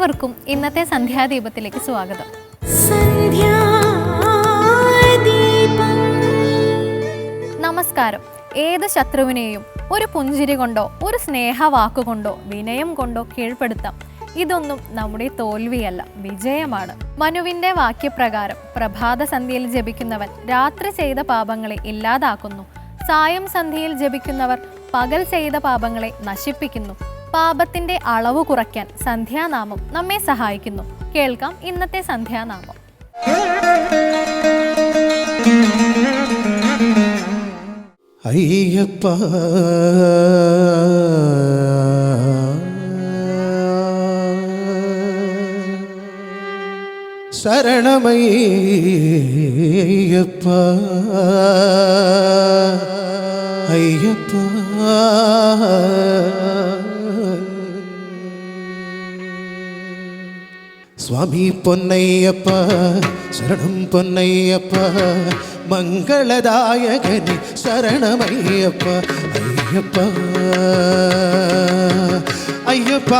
ഏവർക്കും ഇന്നത്തെ സന്ധ്യാദീപത്തിലേക്ക് സ്വാഗതം. നമസ്കാരം. ഏത് ശത്രുവിനെയും ഒരു പുഞ്ചിരി കൊണ്ടോ ഒരു സ്നേഹവാക്കുകൊണ്ടോ വിനയം കൊണ്ടോ കീഴ്പ്പെടുത്താം. ഇതൊന്നും നമ്മുടെ തോൽവിയല്ല വിജയമാണ്. മനുവിന്റെ വാക്യപ്രകാരം പ്രഭാത സന്ധ്യയിൽ ജപിക്കുന്നവൻ രാത്രി ചെയ്ത പാപങ്ങളെ ഇല്ലാതാക്കുന്നു. സായം സന്ധ്യയിൽ ജപിക്കുന്നവർ പകൽ ചെയ്ത പാപങ്ങളെ നശിപ്പിക്കുന്നു. പാപത്തിന്റെ അളവ് കുറയ്ക്കാൻ സന്ധ്യാനാമം നമ്മെ സഹായിക്കുന്നു. കേൾക്കാം ഇന്നത്തെ സന്ധ്യാനാമം. അയ്യപ്പ. ശരണമയ്യപ്പ. അയ്യപ്പ. സ്വാമി പൊന്നയ്യപ്പ ശരണം പൊന്നയ്യപ്പ മംഗളദായകന് ശരണമയ്യപ്പ അയ്യപ്പ അയ്യപ്പ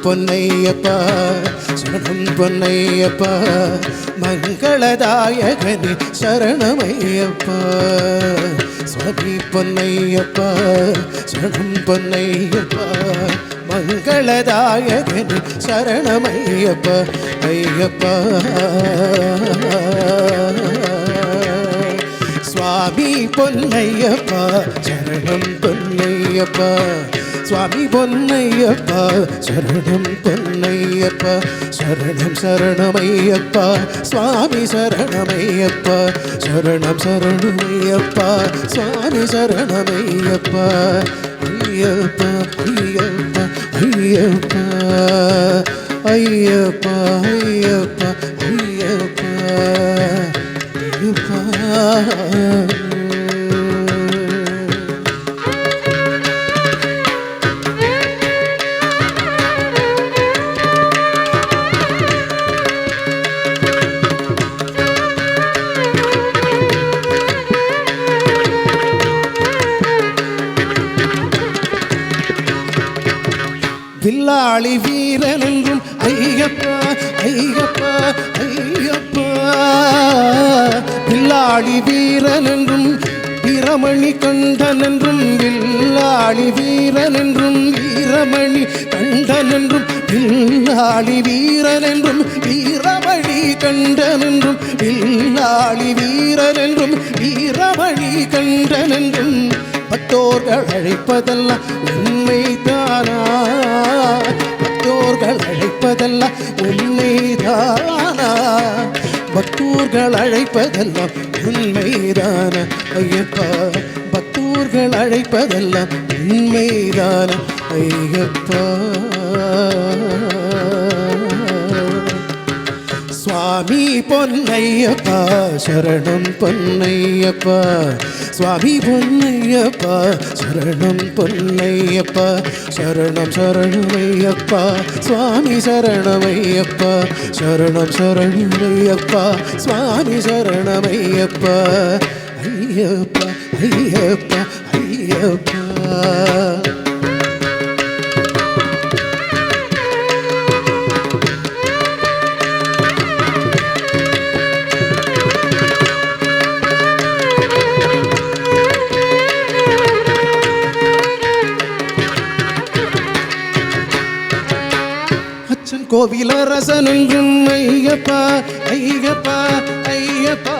സ്വാമി പൊന്നയ്യപ്പ ശരണം പൊന്നയ്യപ്പ മംഗളദായകന് ശരണമയ്യപ്പ സ്വാമി പൊന്നയ്യപ്പ ശരണം പൊന്നയ്യപ്പ മംഗളദായകന് ശരണമയ്യപ്പ അയ്യപ്പ സ്വാമി പൊന്നയ്യപ്പ ശരണം പൊന്നയ്യപ്പ സ്വാമി പൊന്നയ്യപ്പ ശരണം പൊന്നയ്യപ്പ ശരണം ശരണമയ്യപ്പ സ്വാമി ശരണമയ്യപ്പ ശരണം ശരണമയ്യപ്പ സ്വാമി ശരണമയ്യപ്പ അയ്യപ്പ അയ്യപ്പ അയ്യപ്പ അയ്യപ്പ അയ്യപ്പ അയ്യപ്പ வில்லாளி வீரன் என்றும் ஐயப்பா ஐயப்பா ஐயப்பா. வில்லாளி வீரன் என்றும் வீரமணி கண்டன் என்றும் வில்லாளி வீரன் என்றும் வீரமணி கண்டன் என்றும் வில்லாளி வீரன் என்றும் வீரமணி கண்டன் என்றும் வில்லாளி வீரன் என்றும் வீரமணி கண்டன் என்றும் பக்தோர்கள் அழைப்பதெல்லாம் உண்மைதானா? பக்தோர்கள் அழைப்பதெல்லாம் உண்மைதானா? பக்தோர்கள் அழைப்பதெல்லாம் உண்மைதான? ஐயப்பா பக்தோர்கள் அழைப்பதெல்லாம் உண்மைதான? ஐயப்பா. சுவாமி பொன்னையப்பா சரணம் பொன்னையப்பா. സ്വാമി പൊന്നയ്യപ്പ ശരണം പൊന്നയ്യപ്പ ശരണം ശരണമയ്യപ്പ സ്വാമി ശരണമയ്യപ്പ ശരണം ശരണമയ്യപ്പ സ്വാമി ശരണമയ്യപ്പ അയ്യപ്പ അയ്യപ്പ അയ്യപ്പ கோவிலரசனையும் ஐயப்பா ஐயப்பா ஐயப்பா.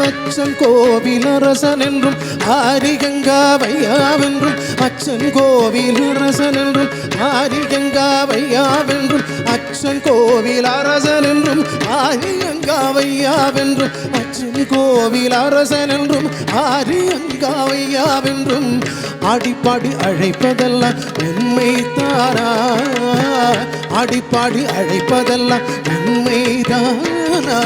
அச்சம் கோவிலரசன் என்றும் ஆரிகங்கா வையாவென்றும் அச்சன் கோவிலரசன் என்றும் ஆரிகங்காவையாவென்றும் அச்சன் கோவில் அரசன் என்றும் ஆரியங்காவையாவென்றும் அச்சன் கோவில் அரசன் என்றும் ஆரியங்காவையாவென்றும் அடிப்பாடி அழைப்பதெல்லாம் உண்மை தாரா. அடிப்பாடி அழைப்பதெல்லாம் உண்மைதானா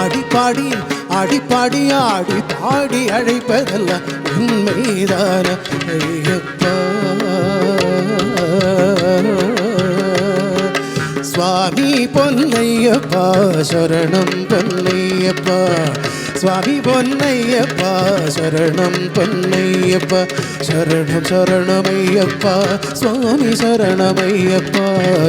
அடிப்பாடி அடிப்பாடி ஆடி பாடி அழைப்பதெல்லாம் உண்மைதான ஐயப்பா சுவாமி பொன்னையப்பா சரணம் பொன்னையப்பா. சுவாமி பொன்னையப்பா சரணம் பொன்னையப்பா. சரணம் சரணமையப்பா. சுவாமி சரணமையப்பா.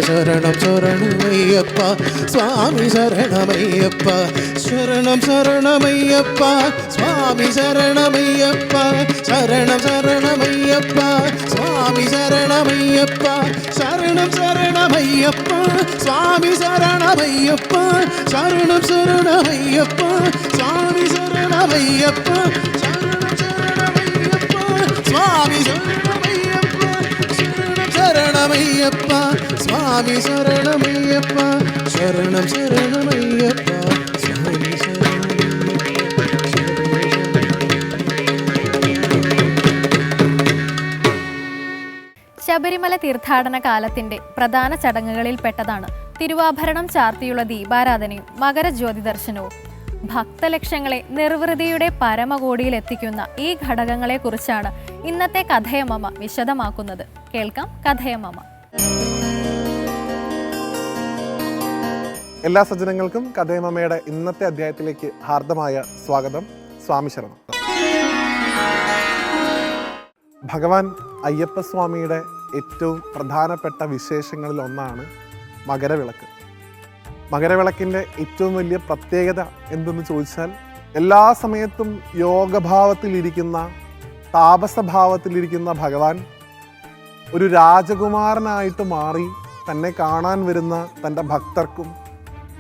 சரணம் சரணமையப்பா. சுவாமி சரணமையப்பா. சரணம் சரணமையப்பா. சுவாமி சரணமையப்பா. சரணம் சரணமையப்பா. சுவாமி சரணமையப்பா. சரணம் சரணமையப்பா. சுவாமி சரணமையப்பா. சரணம் சரணமையப்பா. சுவாமி சரணமையப்பா. சரணம் சரணமையப்பா. சுவாமி சரணமையப்பா. சரணம் சரணமையப்பா. சுவாமி சரணமையப்பா. சரணம் சரணமையப்பா. ശബരിമല തീർത്ഥാടന കാലത്തിന്റെ പ്രധാന ചടങ്ങുകളിൽ പെട്ടതാണ്. തിരുവാഭരണം ചാർത്തിയുള്ള ദീപാരാധനയും മകരജ്യോതി ദർശനവും. ഭക്തലക്ഷങ്ങളെ നിർവൃതിയുടെ പരമകോടിയിൽ എത്തിക്കുന്ന ഈ ഘടകങ്ങളെക്കുറിച്ചാണ് ഇന്നത്തെ കഥയമമ്മ വിശദമാക്കുന്നത്. കേൾക്കാം കഥയമമ്മ എല്ലാ സജ്ജനങ്ങൾക്കും കഥയമമ്മയുടെ ഇന്നത്തെ അധ്യായത്തിലേക്ക് ഹാർദമായ സ്വാഗതം. സ്വാമി ശരണം. ഭഗവാൻ അയ്യപ്പസ്വാമിയുടെ ഏറ്റവും പ്രധാനപ്പെട്ട വിശേഷങ്ങളിൽ ഒന്നാണ് മകരവിളക്ക്. മകരവിളക്കിന്റെ ഏറ്റവും വലിയ പ്രത്യേകത എന്തെന്ന് ചോദിച്ചാൽ എല്ലാ സമയത്തും യോഗഭാവത്തിലിരിക്കുന്ന താപസഭാവത്തിലിരിക്കുന്ന ഭഗവാൻ ഒരു രാജകുമാരനായിട്ട് മാറി തന്നെ കാണാൻ വരുന്ന തന്റെ ഭക്തർക്കും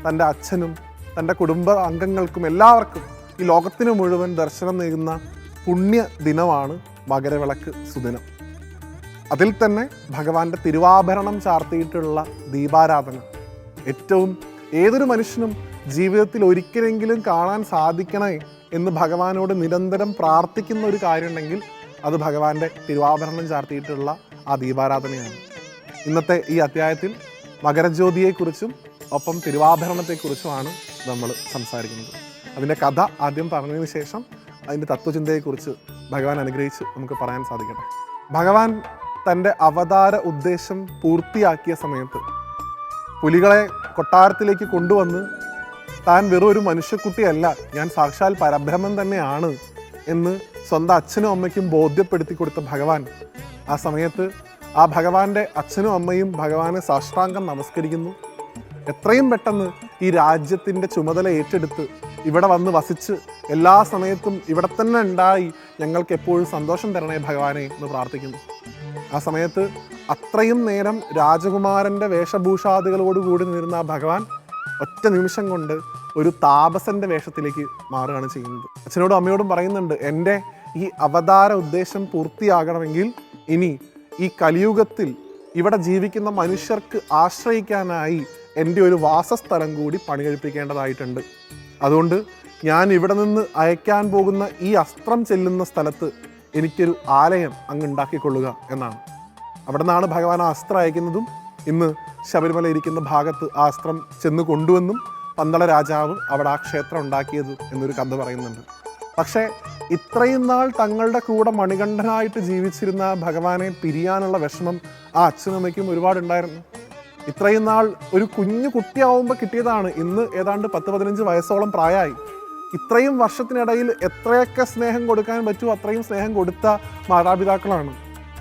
തന്റെ അച്ഛനും തന്റെ കുടുംബ അംഗങ്ങൾക്കും എല്ലാവർക്കും ഈ ലോകത്തിന് മുഴുവൻ ദർശനം നേരുന്ന പുണ്യ ദിനമാണ് മകരവിളക്ക് സുദിനം. അതിൽ തന്നെ ഭഗവാന്റെ തിരുവാഭരണം ചാർത്തിയിട്ടുള്ള ദീപാരാധന. ഏറ്റവും ഏതൊരു മനുഷ്യനും ജീവിതത്തിൽ ഒരിക്കലെങ്കിലും കാണാൻ സാധിക്കണേ എന്ന് ഭഗവാനോട് നിരന്തരം പ്രാർത്ഥിക്കുന്ന ഒരു കാര്യമുണ്ടെങ്കിൽ അത് ഭഗവാന്റെ തിരുവാഭരണം ചാർത്തിയിട്ടുള്ള ആ ദീപാരാധനയാണ്. ഇന്നത്തെ ഈ അധ്യായത്തിൽ മകരജ്യോതിയെക്കുറിച്ചും ഒപ്പം തിരുവാഭരണത്തെക്കുറിച്ചുമാണ് നമ്മൾ സംസാരിക്കുന്നത്. അതിന്റെ കഥ ആദ്യം പറഞ്ഞതിന് ശേഷം അതിന്റെ തത്വചിന്തയെക്കുറിച്ച് ഭഗവാൻ അനുഗ്രഹിച്ച് നമുക്ക് പറയാൻ സാധിക്കട്ടെ. ഭഗവാൻ തന്റെ അവതാര ഉദ്ദേശം പൂർത്തിയാക്കിയ സമയത്ത് പുലികളെ കൊട്ടാരത്തിലേക്ക് കൊണ്ടുവന്ന് താൻ വെറും ഒരു മനുഷ്യക്കുട്ടിയല്ല ഞാൻ സാക്ഷാൽ പരബ്രഹ്മൻ തന്നെയാണ് എന്ന് സ്വന്തം അച്ഛനും അമ്മയ്ക്കും ബോധ്യപ്പെടുത്തി കൊടുത്ത ഭഗവാൻ. ആ സമയത്ത് ആ ഭഗവാന്റെ അച്ഛനും അമ്മയും ഭഗവാനെ സാഷ്ടാംഗം നമസ്കരിക്കുന്നു. എത്രയും പെട്ടെന്ന് ഈ രാജ്യത്തിന്റെ ചുമതല ഏറ്റെടുത്ത് ഇവിടെ വന്ന് വസിച്ച് എല്ലാ സമയത്തും ഇവിടെ തന്നെ ഉണ്ടായി ഞങ്ങൾക്ക് എപ്പോഴും സന്തോഷം തരണേ ഭഗവാനെ എന്ന് പ്രാർത്ഥിക്കുന്നു. ആ സമയത്ത് അത്രയും നേരം രാജകുമാരന്റെ വേഷഭൂഷാദികളോടുകൂടി നിന്നിരുന്ന ആ ഭഗവാൻ ഒറ്റ നിമിഷം കൊണ്ട് ഒരു താപസന്റെ വേഷത്തിലേക്ക് മാറുകയാണ് ചെയ്യുന്നത്. അച്ഛനോടും അമ്മയോടും പറയുന്നുണ്ട് എന്റെ ഈ അവതാര ഉദ്ദേശം പൂർത്തിയാകണമെങ്കിൽ ഇനി ഈ കലിയുഗത്തിൽ ഇവിടെ ജീവിക്കുന്ന മനുഷ്യർക്ക് ആശ്രയിക്കാനായി എന്റെ ഒരു വാസസ്ഥലം കൂടി പണി കഴിപ്പിക്കേണ്ടതായിട്ടുണ്ട് അതുകൊണ്ട് ഞാൻ ഇവിടെ നിന്ന് അയക്കാൻ പോകുന്ന ഈ അസ്ത്രം ചെല്ലുന്ന സ്ഥലത്ത് എനിക്കൊരു ആലയം അങ്ങ് ഉണ്ടാക്കിക്കൊള്ളുക എന്നാണ്. അവിടെ നിന്നാണ് ഭഗവാൻ അസ്ത്രം അയക്കുന്നതും ഇന്ന് ശബരിമല ഇരിക്കുന്ന ഭാഗത്ത് ആ അസ്ത്രം ചെന്ന് കൊണ്ടുവന്നും പന്തള രാജാവ് അവിടെ ആ ക്ഷേത്രം ഉണ്ടാക്കിയത് എന്നൊരു കഥ പറയുന്നുണ്ട്. പക്ഷേ ഇത്രയും നാൾ തങ്ങളുടെ കൂടെ മണികണ്ഠനായിട്ട് ജീവിച്ചിരുന്ന ഭഗവാനെ പിരിയാനുള്ള വിഷമം ആ അച്ഛനമ്മയ്ക്കും ഒരുപാടുണ്ടായിരുന്നു. ഇത്രയും നാൾ ഒരു കുഞ്ഞു കുട്ടിയാവുമ്പോൾ കിട്ടിയതാണ്. ഇന്ന് ഏതാണ്ട് പത്ത് പതിനഞ്ച് വയസ്സോളം പ്രായമായി. ഇത്രയും വർഷത്തിനിടയിൽ എത്രയൊക്കെ സ്നേഹം കൊടുക്കാൻ പറ്റുമോ അത്രയും സ്നേഹം കൊടുത്ത മാതാപിതാക്കളാണ്.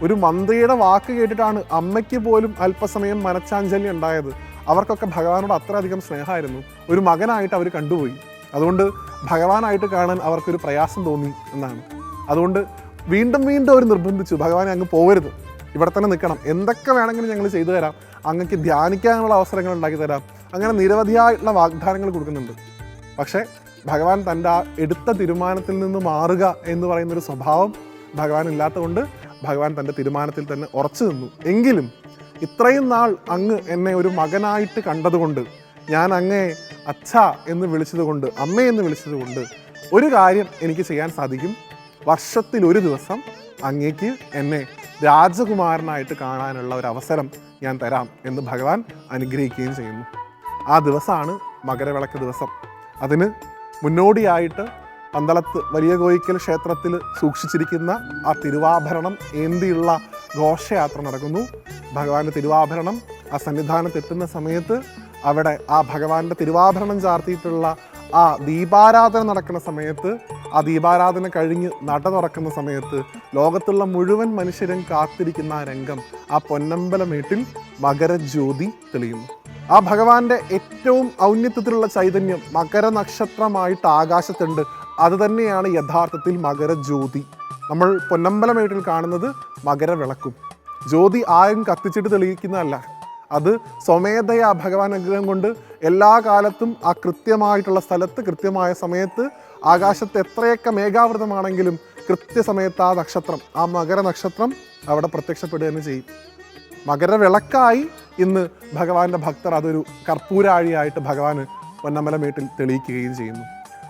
ഒരു മന്ത്രിയുടെ വാക്ക് കേട്ടിട്ടാണ് അമ്മയ്ക്ക് പോലും അല്പസമയം മനച്ചാഞ്ചലി ഉണ്ടായത്. അവർക്കൊക്കെ ഭഗവാനോട് അത്രയധികം സ്നേഹമായിരുന്നു. ഒരു മകനായിട്ട് അവർ കണ്ടുപോയി. അതുകൊണ്ട് ഭഗവാനായിട്ട് കാണാൻ അവർക്കൊരു പ്രയാസം തോന്നി എന്നാണ്. അതുകൊണ്ട് വീണ്ടും വീണ്ടും അവർ നിർബന്ധിച്ചു ഭഗവാനെ അങ്ങ് പോകരുത് ഇവിടെ തന്നെ നിൽക്കണം. എന്തൊക്കെ വേണമെങ്കിലും ഞങ്ങൾ ചെയ്തു തരാം. അങ്ങക്ക് ധ്യാനിക്കാനുള്ള അവസരങ്ങൾ ഉണ്ടാക്കി തരാം. അങ്ങനെ നിരവധിയായിട്ടുള്ള വാഗ്ദാനങ്ങൾ കൊടുക്കുന്നുണ്ട്. പക്ഷേ ഭഗവാൻ തന്റെ ആ എടുത്ത തീരുമാനത്തിൽ നിന്ന് മാറുക എന്ന് പറയുന്നൊരു സ്വഭാവം ഭഗവാൻ ഇല്ലാത്തതുകൊണ്ട് ഭഗവാൻ തന്റെ തീരുമാനത്തിൽ തന്നെ ഉറച്ചു നിന്നു. എങ്കിലും ഇത്രയും നാൾ അങ്ങ് എന്നെ ഒരു മകനായിട്ട് കണ്ടതുകൊണ്ട് ഞാൻ അങ്ങേ അച്ഛ എന്ന് വിളിച്ചതുകൊണ്ട് അമ്മ എന്ന് വിളിച്ചതുകൊണ്ട് ഒരു കാര്യം എനിക്ക് ചെയ്യാൻ സാധിക്കും. വർഷത്തിൽ ഒരു ദിവസം അങ്ങേക്ക് എന്നെ രാജകുമാരനായിട്ട് കാണാനുള്ള ഒരു അവസരം ഞാൻ തരാം എന്ന് ഭഗവാൻ അനുഗ്രഹിക്കുകയും ചെയ്യുന്നു. ആ ദിവസമാണ് മകരവിളക്ക് ദിവസം. അതിന് മുന്നോടിയായിട്ട് പന്തളത്ത് വലിയ കോയിക്കൽ ക്ഷേത്രത്തിൽ സൂക്ഷിച്ചിരിക്കുന്ന ആ തിരുവാഭരണം ഏന്തിയുള്ള ഘോഷയാത്ര നടക്കുന്നു. ഭഗവാന്റെ തിരുവാഭരണം ആ സന്നിധാനത്ത് എത്തുന്ന സമയത്ത് അവിടെ ആ ഭഗവാന്റെ തിരുവാഭരണം ചാർത്തിയിട്ടുള്ള ആ ദീപാരാധന നടക്കുന്ന സമയത്ത് ആ ദീപാരാധന കഴിഞ്ഞ് നട തുറക്കുന്ന സമയത്ത് ലോകത്തുള്ള മുഴുവൻ മനുഷ്യരും കാത്തിരിക്കുന്ന ആ രംഗം ആ പൊന്നമ്പലമേട്ടിൽ മകരജ്യോതി തെളിയുന്നു. ആ ഭഗവാന്റെ ഏറ്റവും ഔന്നിത്യത്തിലുള്ള ചൈതന്യം മകര നക്ഷത്രമായിട്ട് ആകാശത്തുണ്ട്. അത് തന്നെയാണ് യഥാർത്ഥത്തിൽ മകരജ്യോതി. നമ്മൾ പൊന്നമ്പലമേട്ടിൽ കാണുന്നത് മകര വിളക്കും ജ്യോതി ആരും കത്തിച്ചിട്ട് തെളിയിക്കുന്നതല്ല. അത് സ്വമേധയാ ഭഗവാൻ അനുഗ്രഹം കൊണ്ട് എല്ലാ കാലത്തും ആ കൃത്യമായിട്ടുള്ള സ്ഥലത്ത് കൃത്യമായ സമയത്ത് ആകാശത്ത് എത്രയൊക്കെ മേഘാവൃതമാണെങ്കിലും കൃത്യസമയത്ത് ആ നക്ഷത്രം ആ മകര നക്ഷത്രം അവിടെ പ്രത്യക്ഷപ്പെടുക തന്നെ ചെയ്യും. മകരവിളക്കായി ഇന്ന് ഭഗവാന്റെ ഭക്തർ അതൊരു കർപ്പൂരാഴിയായിട്ട് ഭഗവാന് പൊന്നമ്പലമേട്ടിൽ തെളിയിക്കുകയും ചെയ്യുന്നു.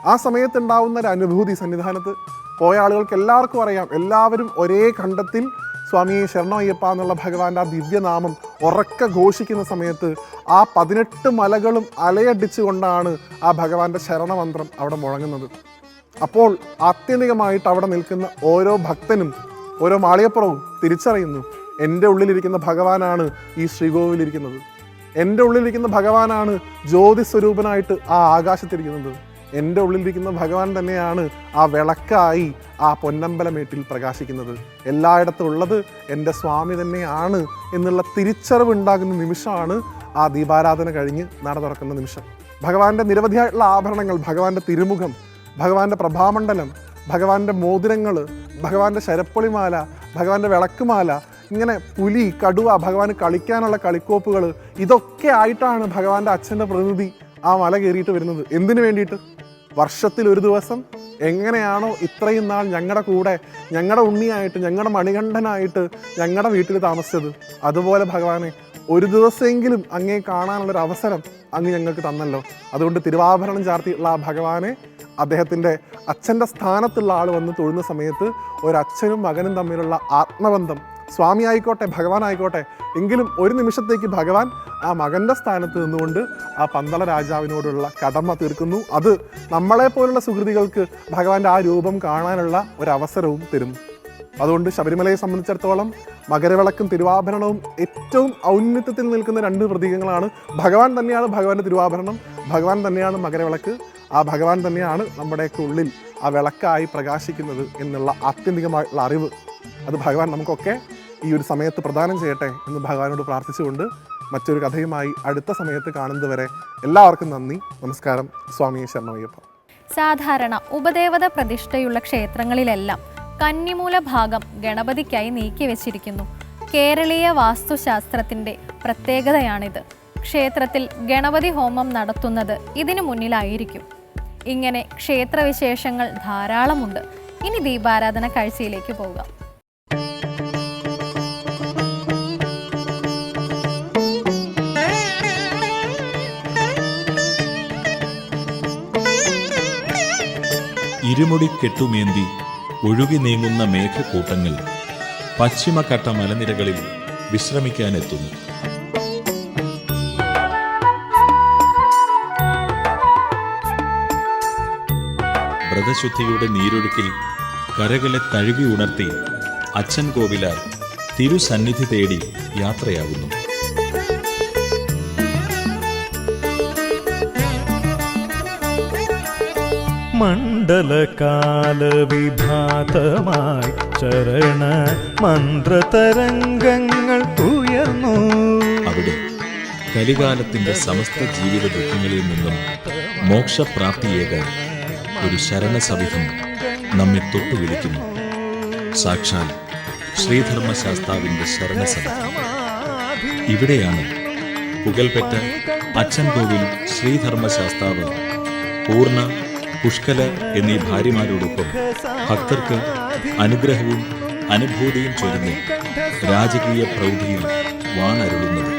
ആ സമയത്തുണ്ടാവുന്ന ഒരു അനുഭൂതി സന്നിധാനത്ത് പോയ ആളുകൾക്ക് എല്ലാവർക്കും അറിയാം. എല്ലാവരും ഒരേ കണ്ടത്തിൽ സ്വാമിയെ ശരണമയ്യപ്പ എന്നുള്ള ഭഗവാന്റെ ആ ദിവ്യനാമം ഉറക്ക ഘോഷിക്കുന്ന സമയത്ത് ആ പതിനെട്ട് മലകളും അലയടിച്ചുകൊണ്ടാണ് ആ ഭഗവാന്റെ ശരണമന്ത്രം അവിടെ മുഴങ്ങുന്നത്. അപ്പോൾ ആത്യന്തികമായിട്ട് അവിടെ നിൽക്കുന്ന ഓരോ ഭക്തനും ഓരോ മാളികപ്പുറവും തിരിച്ചറിയുന്നു. എന്റെ ഉള്ളിലിരിക്കുന്ന ഭഗവാനാണ് ഈ ശ്രീകോവിലിരിക്കുന്നത്. എന്റെ ഉള്ളിലിരിക്കുന്ന ഭഗവാനാണ് ജ്യോതി സ്വരൂപനായിട്ട് ആ ആകാശത്തിരിക്കുന്നത്. എന്റെ ഉള്ളിലിരിക്കുന്ന ഭഗവാൻ തന്നെയാണ് ആ വിളക്കായി ആ പൊന്നമ്പലമേട്ടിൽ പ്രകാശിക്കുന്നത്. എല്ലായിടത്തും ഉള്ളത് എന്റെ സ്വാമി തന്നെയാണ് എന്നുള്ള തിരിച്ചറിവ് ഉണ്ടാകുന്ന നിമിഷമാണ് ആ ദീപാരാധന കഴിഞ്ഞ് നട തുറക്കുന്ന നിമിഷം. ഭഗവാന്റെ നിരവധിയായിട്ടുള്ള ആഭരണങ്ങൾ ഭഗവാന്റെ തിരുമുഖം ഭഗവാന്റെ പ്രഭാമണ്ഡലം ഭഗവാന്റെ മോതിരങ്ങൾ ഭഗവാന്റെ ശരപ്പൊളിമാല ഭഗവാന്റെ വിളക്കുമാല ഇങ്ങനെ പുലി കടുവ ഭഗവാന് കളിക്കാനുള്ള കളിക്കോപ്പുകൾ ഇതൊക്കെ ആയിട്ടാണ് ഭഗവാന്റെ അച്ഛന്റെ പ്രതിനിധി ആ മല കയറിയിട്ട് വരുന്നത്. എന്തിനു വേണ്ടിയിട്ട്? വർഷത്തിൽ ഒരു ദിവസം എങ്ങനെയാണോ ഇത്രയും നാൾ ഞങ്ങളുടെ കൂടെ ഞങ്ങളുടെ ഉണ്ണിയായിട്ട് ഞങ്ങളുടെ മണികണ്ഠനായിട്ട് ഞങ്ങളുടെ വീട്ടിൽ താമസിച്ചത്. അതുപോലെ ഭഗവാനെ ഒരു ദിവസമെങ്കിലും അങ്ങേ കാണാനുള്ളൊരു അവസരം അങ്ങ് ഞങ്ങൾക്ക് തന്നല്ലോ. അതുകൊണ്ട് തിരുവാഭരണം ചാർത്തിയുള്ള ആ ഭഗവാനെ അദ്ദേഹത്തിന്റെ അച്ഛന്റെ സ്ഥാനത്തുള്ള ആൾ വന്ന് തൊഴുന്ന സമയത്ത് ഒരച്ഛനും മകനും തമ്മിലുള്ള ആത്മബന്ധം സ്വാമി ആയിക്കോട്ടെ ഭഗവാൻ ആയിക്കോട്ടെ എങ്കിലും ഒരു നിമിഷത്തേക്ക് ഭഗവാൻ ആ മകന്റെ സ്ഥാനത്ത് നിന്നുകൊണ്ട് ആ പന്തള രാജാവിനോടുള്ള കടമ തീർക്കുന്നു. അത് നമ്മളെ പോലുള്ള സുഹൃതികൾക്ക് ഭഗവാന്റെ ആ രൂപം കാണാനുള്ള ഒരവസരവും തരുന്നു. അതുകൊണ്ട് ശബരിമലയെ സംബന്ധിച്ചിടത്തോളം മകരവിളക്കും തിരുവാഭരണവും ഏറ്റവും ഔന്നത്യത്തിൽ നിൽക്കുന്ന രണ്ട് പ്രതീകങ്ങളാണ്. ഭഗവാൻ തന്നെയാണ് ഭഗവാന്റെ തിരുവാഭരണം ഭഗവാൻ തന്നെയാണ് മകരവിളക്ക് ആ ഭഗവാൻ തന്നെയാണ് നമ്മുടെയൊക്കെ ഉള്ളിൽ ആ വിളക്കായി പ്രകാശിക്കുന്നത് എന്നുള്ള ആത്യന്തികമായിട്ടുള്ള അറിവ്. അത് ഭഗവാൻ നമുക്കൊക്കെ ഈ ഒരു സമയത്ത് പ്രദാനം ചെയ്യട്ടെ എന്ന് ഭഗവാനോട് പ്രാർത്ഥിച്ചുകൊണ്ട് മറ്റൊരു കഥയുമായി അടുത്ത സമയത്ത് കാണുന്നതുവരെ എല്ലാവർക്കും നന്ദി. നമസ്കാരം. സ്വാമി ശരണമയ്യപ്പ. സാധാരണ ഉപദേവത പ്രതിഷ്ഠയുള്ള ക്ഷേത്രങ്ങളിലെല്ലാം കന്നിമൂല ഭാഗം ഗണപതിക്കായി നീക്കി വെച്ചിരിക്കുന്നു. കേരളീയ വാസ്തുശാസ്ത്രത്തിന്റെ പ്രത്യേകതയാണിത്. ക്ഷേത്രത്തിൽ ഗണപതി ഹോമം നടത്തുന്നത് ഇതിനു മുന്നിലായിരിക്കും. ഇങ്ങനെ ക്ഷേത്രവിശേഷങ്ങൾ ധാരാളമുണ്ട്. ഇനി ദീപാരാധന കാഴ്ചയിലേക്ക് പോകാം. ഇരുമുടി കെട്ടുമേന്തി ഒഴുകി നീങ്ങുന്ന മേഘക്കൂട്ടങ്ങൾ പശ്ചിമഘട്ട മലനിരകളിൽ വിശ്രമിക്കാനെത്തുന്നു. വ്രതശുദ്ധിയുടെ നീരൊഴുക്കിൽ കരകളെ തഴുകി ഉണർത്തി അച്ഛൻ കോവിലാർ തിരുസന്നിധി തേടി യാത്രയാകുന്നു മണ്ഡലകാലവിഭാതമായി ചരണ മന്ത്രതരംഗങ്ങൾ ഉയർന്നു. അവിടെ കലികാലത്തിന്റെ സമസ്ത ജീവിത ദുഃഖങ്ങളിൽ നിന്നും മോക്ഷപ്രാപ്തിയേകാൻ ഒരു ശരണസവിധം നമ്മെ തൊട്ടു വിളിക്കുന്നു. സാക്ഷാൽ ശ്രീധർമ്മശാസ്താവിന്റെ ശരണസവിധം. ഇവിടെയാണ് പുകൽപെറ്റ അച്ഛൻ കോവിൽ ശ്രീധർമ്മശാസ്താവ് പൂർണ പുഷ്കല എന്നീ ഭാര്യമാരോടൊപ്പം ഭക്തർക്ക് അനുഗ്രഹവും അനുഭൂതിയും ചൊരുന്ന് രാജകീയ പ്രൗഢിയിൽ വാണരുളുന്നത്.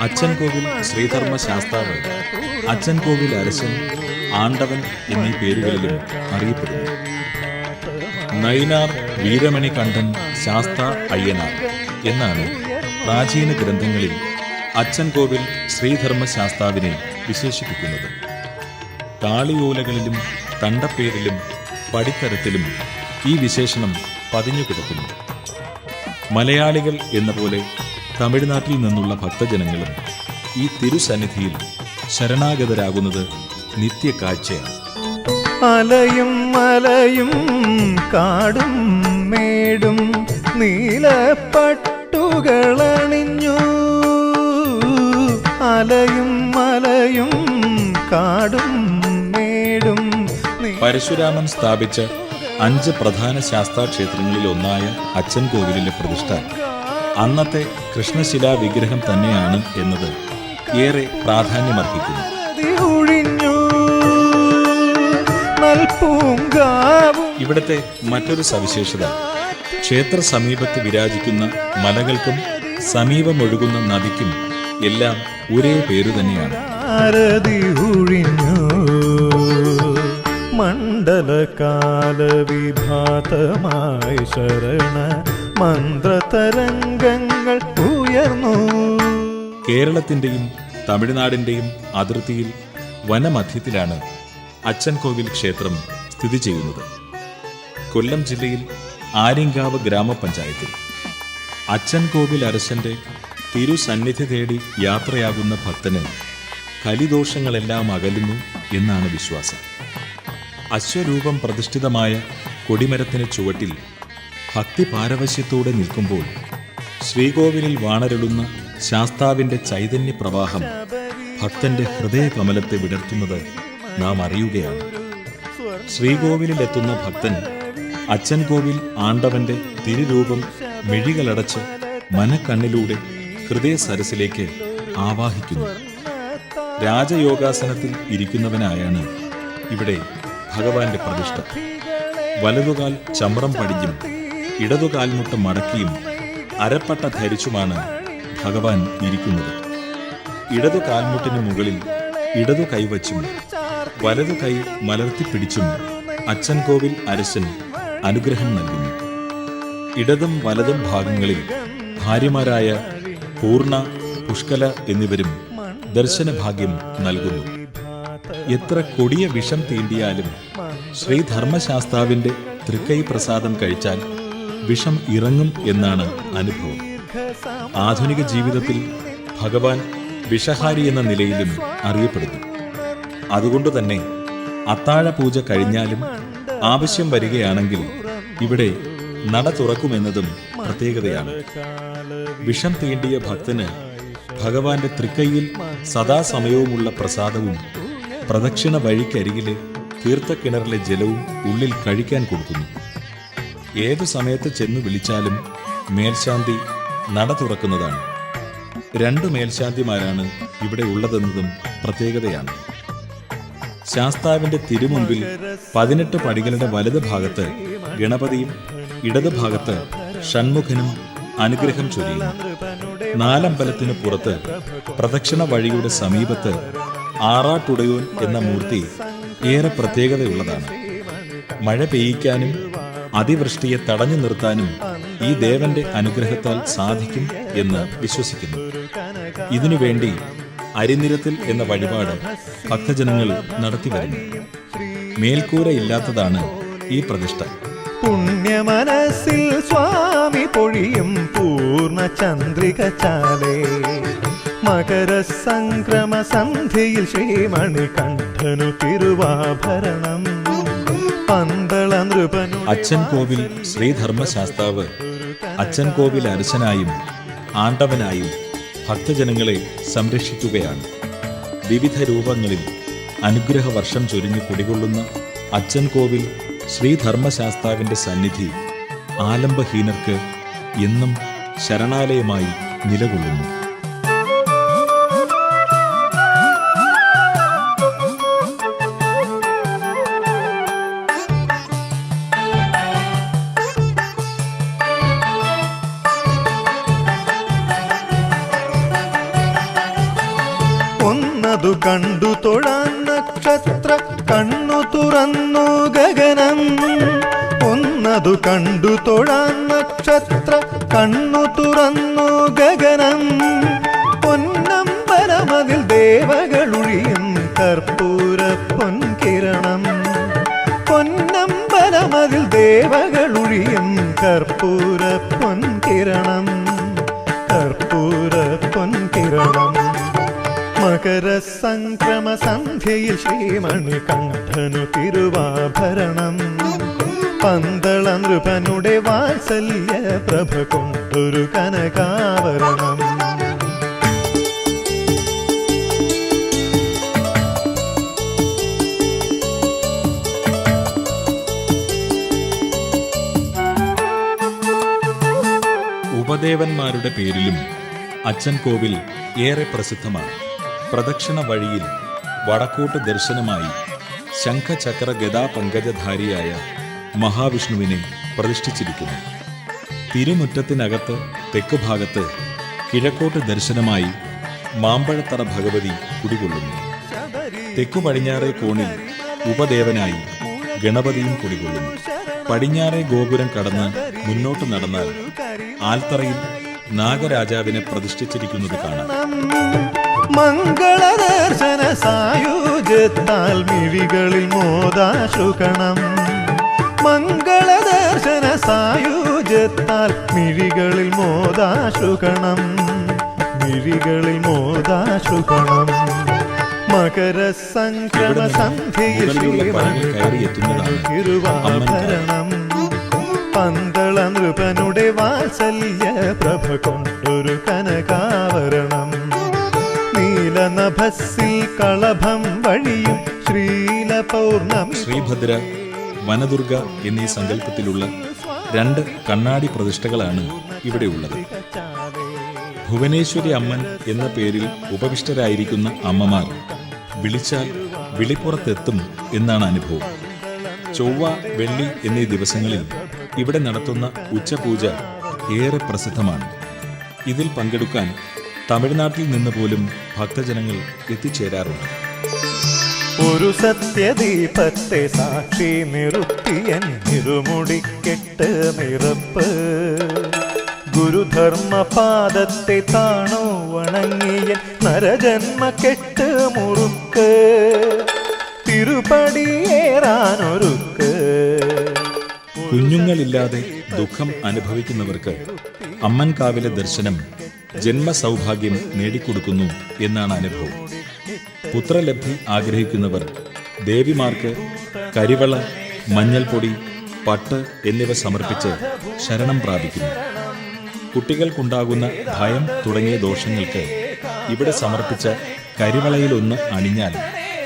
അച്ഛൻ കോവിൽ ശ്രീധർമ്മ ശാസ്താവ് അച്ഛൻ കോവിൽ അരശൻ ആണ്ടവൻ എന്നീ പേരുകളിലും അറിയപ്പെടുന്നു. നൈനാർ വീരമണി കണ്ഠൻ ശാസ്ത അയ്യനാർ എന്നാണ് പ്രാചീന ഗ്രന്ഥങ്ങളിൽ അച്ഛൻകോവിൽ ശ്രീധർമ്മ ശാസ്താവിനെ വിശേഷിപ്പിക്കുന്നത്. താളിയോലകളിലും തണ്ടപ്പേരിലും പടിത്തരത്തിലും ഈ വിശേഷണം പതിഞ്ഞു കിടക്കുന്നു. മലയാളികൾ എന്ന പോലെ തമിഴ്നാട്ടിൽ നിന്നുള്ള ഭക്തജനങ്ങളും ഈ തിരുസന്നിധിയിൽ ശരണാഗതരാകുന്നത് നിത്യകാഴ്ചയാണ്. അലയും മലയും കാടും മേടും നീലപ്പട്ടുകളണിഞ്ഞു. അലയും മലയും കാടും പരശുരാമൻ സ്ഥാപിച്ച അഞ്ച് പ്രധാന ശാസ്താക്ഷേത്രങ്ങളിൽ ഒന്നായ അച്ഛൻ കോവിലിലെ പ്രതിഷ്ഠ. അന്നത്തെ കൃഷ്ണശിലാ വിഗ്രഹം തന്നെയാണ് എന്നത് ഏറെ പ്രാധാന്യമർഹിക്കുന്നു. ഇവിടുത്തെ മറ്റൊരു സവിശേഷത ക്ഷേത്ര സമീപത്ത് വിരാജിക്കുന്ന മലകൾക്കും സമീപമൊഴുകുന്ന നദിക്കും എല്ലാം ഒരേ പേരു തന്നെയാണ്. മണ്ഡലകാല വിഭാതമായ ശരണ മന്ത്രതരംഗങ്ങൾ ഉയർന്നു. കേരളത്തിന്റെയും തമിഴ്നാടിന്റെയും അതിർത്തിയിൽ വനമധ്യത്തിലാണ് അച്ചൻകോവിൽ ക്ഷേത്രം സ്ഥിതി ചെയ്യുന്നത്. കൊല്ലം ജില്ലയിൽ ആര്യങ്കാവ് ഗ്രാമപഞ്ചായത്തിൽ. അച്ചൻകോവിൽ അരശന്റെ തിരുസന്നിധി തേടി യാത്രയാകുന്ന ഭക്തന് കലിദോഷങ്ങളെല്ലാം അകലുന്നു എന്നാണ് വിശ്വാസം. അശ്വരൂപം പ്രതിഷ്ഠിതമായ കൊടിമരത്തിന് ചുവട്ടിൽ ഭക്തി പാരവശ്യത്തോടെ നിൽക്കുമ്പോൾ ശ്രീകോവിലിൽ വാണരുളുന്ന ശാസ്താവിന്റെ ചൈതന്യ പ്രവാഹം ഭക്തന്റെ ഹൃദയകമലത്തെ വിടർത്തുന്നത് നാം അറിയുകയാണ്. ശ്രീകോവിലെത്തുന്ന ഭക്തൻ അച്ഛൻ കോവിൽ ആണ്ടവന്റെ തിരുരൂപം മിഴികളടച്ച് മനക്കണ്ണിലൂടെ ഹൃദയ സരസിലേക്ക് ആവാഹിക്കുന്നു. രാജയോഗാസനത്തിൽ ഇരിക്കുന്നവനായാണ് ഇവിടെ ഭഗവാന്റെ പ്രതിഷ്ഠ. വലതുകാൽ ചമ്രം പടിഞ്ഞും ഇടതുകാൽമുട്ട് മടക്കിയും അരപ്പട്ട ധരിച്ചുമാണ് ഭഗവാൻ ഇരിക്കുന്നത്. ഇടതു കാൽമുട്ടിന് മുകളിൽ ഇടതു കൈവച്ചും വലതു കൈ മലർത്തിപ്പിടിച്ചും അച്ഛൻ കോവിൽ അരശൻ അനുഗ്രഹം നൽകുന്നു. ഇടതും വലതും ഭാഗങ്ങളിൽ ഭാര്യമാരായ പൂർണ പുഷ്കല എന്നിവരും ദർശനഭാഗ്യം നൽകുന്നു. എത്ര കൊടിയ വിഷം തീണ്ടിയാലും ശ്രീധർമ്മശാസ്താവിന്റെ തൃക്കൈ പ്രസാദം കഴിച്ചാൽ വിഷം ഇറങ്ങും എന്നാണ് അനുഭവം. ആധുനിക ജീവിതത്തിൽ ഭഗവാൻ വിഷഹാരി എന്ന നിലയിലും അറിയപ്പെടുന്നു. അതുകൊണ്ട് തന്നെ അത്താഴ പൂജ കഴിഞ്ഞാലും ആവശ്യം വരികയാണെങ്കിൽ ഇവിടെ നട തുറക്കുമെന്നതും പ്രത്യേകതയാണ്. വിഷം തീണ്ടിയ ഭക്തന് ഭഗവാന്റെ തൃക്കൈയിൽ സദാസമയവുമുള്ള പ്രസാദവും പ്രദക്ഷിണ വഴിക്കരികിലെ തീർത്ഥക്കിണറിലെ ജലവും ഉള്ളിൽ കഴിക്കാൻ കൊടുക്കുന്നു. ഏതു സമയത്ത് ചെന്ന് വിളിച്ചാലും മേൽശാന്തി നട തുറക്കുന്നതാണ്. രണ്ട് മേൽശാന്തിമാരാണ് ഇവിടെ ഉള്ളതെന്നതും പ്രത്യേകതയാണ്. ശാസ്താവിന്റെ തിരുമുമ്പിൽ പതിനെട്ട് പടികളുടെ വലത് ഭാഗത്ത് ഗണപതിയും ഇടത് ഭാഗത്ത് ഷൺമുഖനും അനുഗ്രഹം ചൊരിയുന്നു. നാലമ്പലത്തിന് പുറത്ത് പ്രദക്ഷിണ വഴിയുടെ സമീപത്ത് ആറാട്ടുടയോൻ എന്ന മൂർത്തി ഏറെ പ്രത്യേകതയുള്ളതാണ്. മഴ പെയ്യിക്കാനും അതിവൃഷ്ടിയെ തടഞ്ഞു നിർത്താനും ഈ ദേവന്റെ അനുഗ്രഹത്താൽ സാധിക്കും എന്ന് വിശ്വസിക്കുന്നു. ഇതിനുവേണ്ടി അരിനിരത്തിൽ എന്ന വഴിപാട് ഭക്തജനങ്ങൾ നടത്തിവരുന്നു മേൽക്കൂരയില്ലാത്തതാണ് ഈ പ്രതിഷ്ഠ. പുണ്യമനസ്സിൽ സ്വാമി പൊഴിയും പൂർണ ചന്ദ്രിക ചാലേ മകര സംക്രമ സന്ധിയിൽ ശ്രീമണി കണ്ഠനു തിരുവാഭരണം. പന്തള നൃപനു അച്ഛൻ കോവിൽ ശ്രീധർമ്മശാസ്താവ്. അച്ഛൻ കോവിൽ അരശനായും ആണ്ടവനായും ഭക്തജനങ്ങളെ സംരക്ഷിക്കുകയാണ്. വിവിധ രൂപങ്ങളിൽ അനുഗ്രഹ വർഷം ചൊരിഞ്ഞു കുടികൊള്ളുന്ന അച്ഛൻ കോവിൽ ശ്രീധർമ്മശാസ്താവിന്റെ സന്നിധി ആലംബഹീനർക്ക് എന്നും ശരണാലയമായി നിലകൊള്ളുന്നു. ഒന്നതു കണ്ടു തൊഴാൻ നക്ഷത്ര കണ്ണു തുറന്നു ഗഗനം. പൊന്നമ്പലമതിൽ ദേവകളൊഴിയും കർപ്പൂര പൊൻകിരണം. പൊന്നമ്പലമതിൽ ദേവകളൊഴിയും കർപ്പൂര പൊൻകിരണം. കർപ്പൂര പൊൻകിരണം. മകര മകരസംക്രമ സന്ധ്യയിൽ ശ്രീമണികണ്ഠനു തിരുവാഭരണം. പന്തള നൃപനുടെ വാത്സല്യ പ്രഭ കൊണ്ടൊരു കനകാവരണം. ഉപദേവന്മാരുടെ പേരിലും അച്ഛൻ കോവിൽ ഏറെ പ്രസിദ്ധമാണ്. പ്രദക്ഷിണ വഴിയിൽ വടക്കോട്ട് ദർശനമായി ശംഖചക്ര ഗതാ പങ്കജധാരിയായ മഹാവിഷ്ണുവിനെ പ്രതിഷ്ഠിച്ചിരിക്കുന്നു. തിരുമുറ്റത്തിനകത്ത് തെക്കുഭാഗത്ത് കിഴക്കോട്ട് ദർശനമായി മാമ്പഴത്തറ ഭഗവതി കുടികൊള്ളുന്നു. തെക്കു പടിഞ്ഞാറേ കോണിൽ ഉപദേവനായി ഗണപതിയും കുടികൊള്ളുന്നു. പടിഞ്ഞാറേ ഗോപുരം കടന്ന് മുന്നോട്ട് നടന്നാൽ ആൽത്തറയിൽ നാഗരാജാവിനെ പ്രതിഷ്ഠിച്ചിരിക്കുന്നത് കാണാം. മംഗളദർശന സായുജത്താൽ മംഗളദർശന സായുജത്താൽ മിഴികളിൽ മോദാശുഗണം മിഴികളിൽ മോദാശുഗണം മകര സംക്രമ നിന്ന് സന്ധ്യയിൽ തിരുവാഭരണം പന്തള നൃപനുടെ വാത്സല്യ പ്രഭ കൊണ്ടൊരു കനകാവരണം. നീലനഭസ്സിൽ കളഭം വഴിയും ശ്രീല പൗർണമി ശ്രീഭദ്ര വനദുർഗ എന്നീ സങ്കല്പത്തിലുള്ള രണ്ട് കണ്ണാടി പ്രതിഷ്ഠകളാണ് ഇവിടെയുള്ളത് ഭുവനേശ്വരി അമ്മൻ എന്ന പേരിൽ ഉപവിഷ്ടരായിരിക്കുന്ന അമ്മമാർ വിളിച്ചാൽ വിളിപ്പുറത്തെത്തും എന്നാണ് അനുഭവം. ചൊവ്വ വെള്ളി എന്നീ ദിവസങ്ങളിൽ ഇവിടെ നടത്തുന്ന ഉച്ചപൂജ ഏറെ പ്രസിദ്ധമാണ്. ഇതിൽ പങ്കെടുക്കാൻ തമിഴ്നാട്ടിൽ നിന്ന് പോലും ഭക്തജനങ്ങൾ എത്തിച്ചേരാറുണ്ട്. ഒരു സത്യദീപത്തെ സാക്ഷി നിറുത്തിയൻ ഇരുമുടിക്കെട്ട് നിറപ്പ്. ഗുരുധർമ്മ പാദത്തെ താണോ വണങ്ങിയൻ നരജന്മ കെട്ട് മുറുക്ക്. തിരുപടിയേറാനൊരുക്ക് കുഞ്ഞുങ്ങളില്ലാതെ ദുഃഖം അനുഭവിക്കുന്നവർക്ക് അമ്മൻകാവിലെ ദർശനം ജന്മസൗഭാഗ്യം നേടിക്കൊടുക്കുന്നു എന്നാണ് അനുഭവം. പുത്രലബ്ധി ആഗ്രഹിക്കുന്നവർ ദേവിമാർക്ക് കരിവള മഞ്ഞൾപ്പൊടി പട്ട് എന്നിവ സമർപ്പിച്ച് ശരണം പ്രാപിക്കുന്നു. കുട്ടികൾക്കുണ്ടാകുന്ന ഭയം തുടങ്ങിയ ദോഷങ്ങൾക്ക് ഇവിടെ സമർപ്പിച്ച കരിവളയിലൊന്ന് അണിഞ്ഞാൽ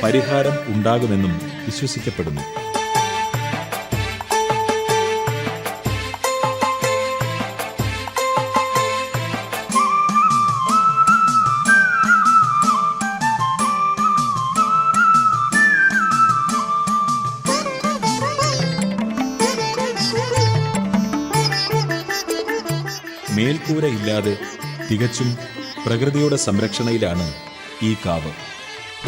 പരിഹാരം ഉണ്ടാകുമെന്നും വിശ്വസിക്കപ്പെടുന്നു. ഇല്ലാതെ തികച്ചും പ്രകൃതിയുടെ സംരക്ഷണയിലാണ് ഈ കാവ്.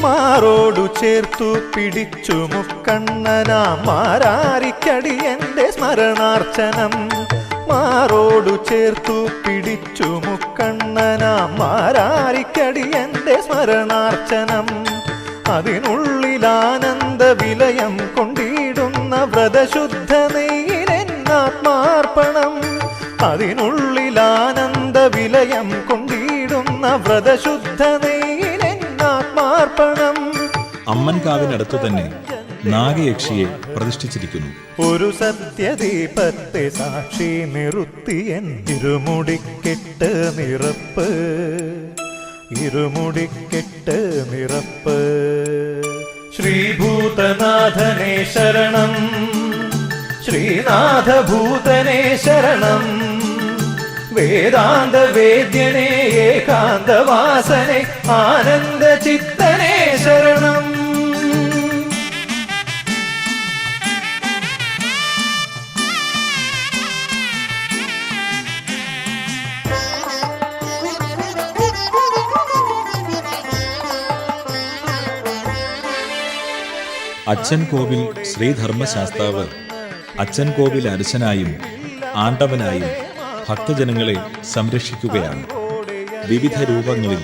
മാറോടു ചേർത്തു പിടിച്ചു മുക്കണ്ണനാ മാരാരിക്കടി എന്റെ സ്മരണാർച്ചനം. മാറോടു ചേർത്തു പിടിച്ചു മുക്കണ്ണനാ മാരാരിക്കടി എന്റെ സ്മരണാർച്ചനം. അതിനുള്ളിലാനന്ദ വിലയം കൊണ്ടിടുന്ന വ്രതശുദ്ധ നെയ്യിലെന്നാത്മാർപ്പണം. അതിനുള്ളിലാനന്ദ വിലയം കൊണ്ടിടുന്ന വ്രതശുദ്ധ നെയ്യിലെന്നാത്മാർപ്പണം അമ്മൻകാവിനടുത്തു തന്നെ നാഗയക്ഷിയെ പ്രതിഷ്ഠിച്ചിരിക്കുന്നു. ഒരു സത്യദീപത്തെ സാക്ഷി നിറുത്തിയൻ ഇരുമുടിക്കെട്ട് നിറപ്പ്. ഇരുമുടിക്കെട്ട് നിറപ്പ്. ശ്രീഭൂതനാഥനെ ശരണം. ശ്രീനാഥഭൂതനെ ശരണം. വേദാന്ത വേദ്യനെ ഏകാന്തവാസനെ ആനന്ദ ചിത്തനെ ശരണം. അച്ഛൻ കോവിൽ ശ്രീധർമ്മശാസ്താവ് അച്ഛൻ കോവിൽ അർച്ചനായും ആണ്ടവനായും ഭക്തജനങ്ങളെ സംരക്ഷിക്കുകയാണ്. വിവിധ രൂപങ്ങളിൽ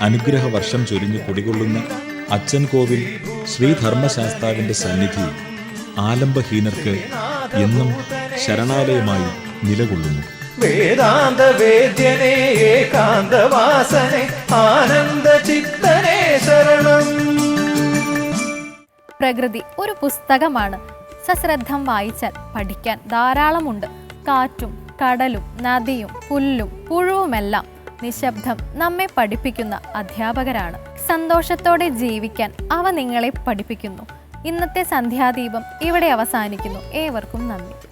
അനുഗ്രഹ വർഷം ചൊരിഞ്ഞു കുടികൊള്ളുന്ന അച്ഛൻ കോവിൽ ശ്രീധർമ്മശാസ്താവിന്റെ സന്നിധി ആലംബഹീനർക്ക് എന്നും ശരണാലയമായി നിലകൊള്ളുന്നു. വേദാന്ത വേദ്യനെ ഏകാന്തവാസനെ ആനന്ദ ചിത്തനെ ശരണം. പ്രകൃതി ഒരു പുസ്തകമാണ്. സശ്രദ്ധം വായിച്ചാൽ പഠിക്കാൻ ധാരാളമുണ്ട്. കാറ്റും കടലും നദിയും പുല്ലും പുഴുവുമെല്ലാം നിശബ്ദം നമ്മെ പഠിപ്പിക്കുന്ന അധ്യാപകരാണ്. സന്തോഷത്തോടെ ജീവിക്കാൻ അവ നിങ്ങളെ പഠിപ്പിക്കുന്നു. ഇന്നത്തെ സന്ധ്യാദീപം ഇവിടെ അവസാനിക്കുന്നു. ഏവർക്കും നന്ദി.